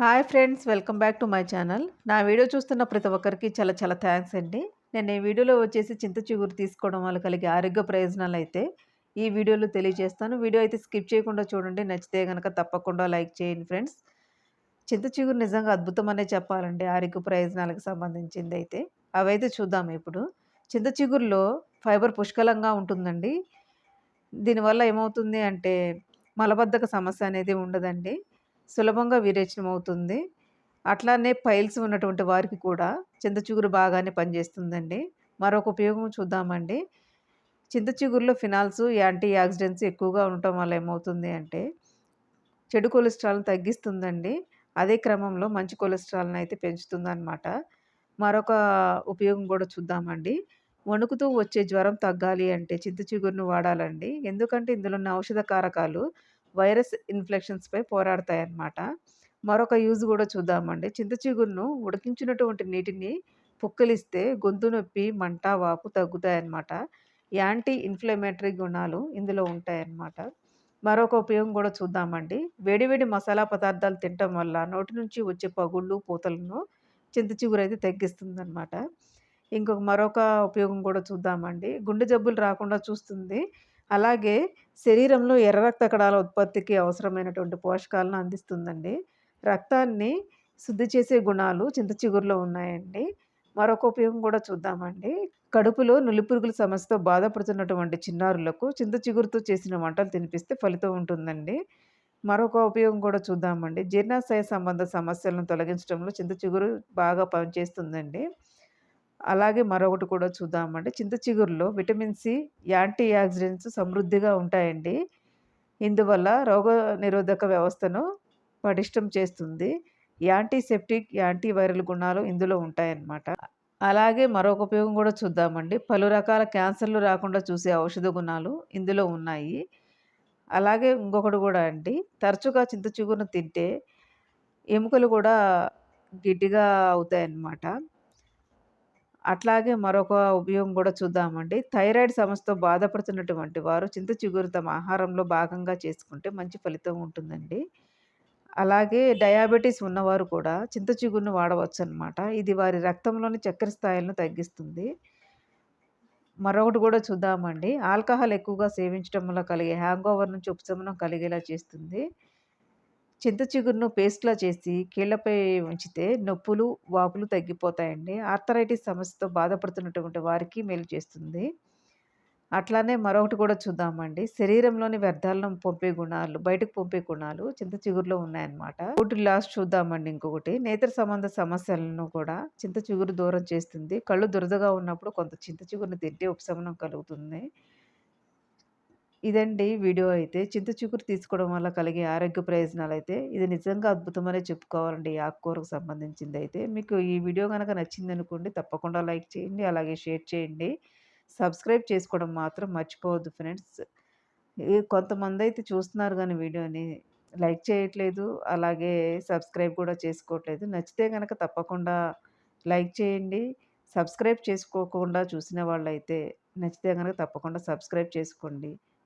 Hi friends welcome back to my channel. నా video చూస్తున్న ప్రతి ఒక్కరికి చాలా చాలా థ్యాంక్స్ అండి. నేను ఈ వీడియోలో వచ్చేసి చింత చిగురు తీసుకోవడం వల్ల కలిగే ఆరోగ్య ప్రయోజనాలు అయితే ఈ వీడియోలో తెలియజేస్తాను. వీడియో అయితే స్కిప్ చేయకుండా చూడండి. నచ్చితే కనుక తప్పకుండా లైక్ చేయండి ఫ్రెండ్స్. చింత చిగురు నిజంగా అద్భుతం అనే చెప్పాలండి ఆరోగ్య ప్రయోజనాలకు సంబంధించింది అయితే అవైతే చూద్దాం ఇప్పుడు. చింత చిగురులో ఫైబర్ పుష్కలంగా ఉంటుందండి. దీనివల్ల ఏమవుతుంది అంటే మలబద్ధక సమస్య అనేది ఉండదండి. సులభంగా విరేచనం అవుతుంది అట్లానే పైల్స్ ఉన్నటువంటి వారికి కూడా చింత చిగురు బాగానే పనిచేస్తుందండి. మరొక ఉపయోగం చూద్దామండి. చింతచిగురులో ఫినాల్స్ యాంటీ ఆక్సిడెంట్స్ ఎక్కువగా ఉండటం వల్ల ఏమవుతుంది అంటే చెడు కొలెస్ట్రాల్ని తగ్గిస్తుందండి. అదే క్రమంలో మంచి కొలెస్ట్రాల్ని అయితే పెంచుతుందన్నమాట. మరొక ఉపయోగం కూడా చూద్దామండి. వణుకుతూ వచ్చే జ్వరం తగ్గాలి అంటే చింత చిగురును వాడాలండి. ఎందుకంటే ఇందులో ఉన్న ఔషధ కారకాలు వైరస్ ఇన్ఫెక్షన్స్పై పోరాడతాయన్నమాట. మరొక యూజ్ కూడా చూద్దామండి. చింత చిగురును ఉడికించినటువంటి నీటిని పుక్కలిస్తే గొంతు నొప్పి మంట వాపు తగ్గుతాయన్నమాట. యాంటీ ఇన్ఫ్లమేటరీ గుణాలు ఇందులో ఉంటాయన్నమాట. మరొక ఉపయోగం కూడా చూద్దామండి. వేడివేడి మసాలా పదార్థాలు తినటం వల్ల నోటి నుంచి వచ్చే పగుళ్ళు పూతలను చింత చిగురు అయితే తగ్గిస్తుంది ఇంకొక మరొక ఉపయోగం కూడా చూద్దామండి. గుండె జబ్బులు రాకుండా చూస్తుంది. అలాగే శరీరంలో ఎర్ర రక్త కణాల ఉత్పత్తికి అవసరమైనటువంటి పోషకాలను అందిస్తుందండి. రక్తాన్ని శుద్ధి చేసే గుణాలు చింత చిగురులో ఉన్నాయండి. మరొక ఉపయోగం కూడా చూద్దామండి. కడుపులో నులిపురుగుల సమస్యతో బాధపడుతున్నటువంటి చిన్నారులకు చింత చిగురుతో చేసిన వంటలు తినిపిస్తే ఫలితం ఉంటుందండి. మరొక ఉపయోగం కూడా చూద్దామండి. జీర్ణాశయ సంబంధ సమస్యలను తొలగించడంలో చింత చిగురు బాగా పనిచేస్తుందండి. అలాగే మరొకటి కూడా చూద్దామండి. చింత చిగురులో విటమిన్ సి యాంటీ ఆక్సిడెంట్స్ సమృద్ధిగా ఉంటాయండి. ఇందువల్ల రోగ నిరోధక వ్యవస్థను పటిష్టం చేస్తుంది. యాంటీసెప్టిక్ యాంటీ వైరల్ గుణాలు ఇందులో ఉంటాయన్నమాట. అలాగే మరొక ఉపయోగం కూడా చూద్దామండి. పలు రకాల క్యాన్సర్లు రాకుండా చూసే ఔషధ గుణాలు ఇందులో ఉన్నాయి. అలాగే ఇంకొకటి కూడా అండి. తరచుగా చింత చిగురును తింటే ఎముకలు కూడా గిడ్డిగా అవుతాయన్నమాట. అట్లాగే మరొక ఉపయోగం కూడా చూద్దామండి. థైరాయిడ్ సమస్యతో బాధపడుతున్నటువంటి వారు చింత చిగురు తమ ఆహారంలో భాగంగా చేసుకుంటే మంచి ఫలితం ఉంటుందండి. అలాగే డయాబెటీస్ ఉన్నవారు కూడా చింత చిగురును వాడవచ్చు అనమాట ఇది వారి రక్తంలోని చక్కెర స్థాయిలను తగ్గిస్తుంది. మరొకటి కూడా చూద్దామండి. ఆల్కహాల్ ఎక్కువగా సేవించడం వల్ల కలిగే హ్యాంగ్ ఓవర్ నుంచి ఉపశమనం కలిగేలా చేస్తుంది. చింత చిగురును పేస్ట్లా చేసి కీళ్ళపై ఉంచితే నొప్పులు వాపులు తగ్గిపోతాయండి. ఆర్థరైటిస్ సమస్యతో బాధపడుతున్నటువంటి వారికి మేలు చేస్తుంది. అట్లానే మరొకటి కూడా చూద్దామండి. శరీరంలోని వ్యర్థాలను పంపే గుణాలు బయటకు పంపే గుణాలు చింత చిగురులో ఉన్నాయన్నమాట. ఒకటి లాస్ట్ చూద్దామండి ఇంకొకటి. నేత్ర సంబంధ సమస్యలను కూడా చింత చిగురు దూరం చేస్తుంది. కళ్ళు దురదగా ఉన్నప్పుడు కొంత చింత చిగురును తింటే ఉపశమనం కలుగుతుంది. ఇదండి వీడియో అయితే. చింత చిగురు తీసుకోవడం వల్ల కలిగే ఆరోగ్య ప్రయోజనాలు అయితే ఇది నిజంగా అద్భుతమనే చెప్పుకోవాలండి. ఈ ఆకుకూరకు సంబంధించింది అయితే మీకు ఈ వీడియో కనుక నచ్చింది అనుకోండి తప్పకుండా లైక్ చేయండి అలాగే షేర్ చేయండి. సబ్స్క్రైబ్ చేసుకోవడం మాత్రం మర్చిపోవద్దు ఫ్రెండ్స్. కొంతమంది అయితే చూస్తున్నారు కానీ వీడియోని లైక్ చేయట్లేదు అలాగే సబ్స్క్రైబ్ కూడా చేసుకోవట్లేదు. నచ్చితే కనుక తప్పకుండా లైక్ చేయండి. సబ్స్క్రైబ్ చేసుకోకుండా చూసిన వాళ్ళైతే నచ్చితే కనుక తప్పకుండా సబ్స్క్రైబ్ చేసుకోండి.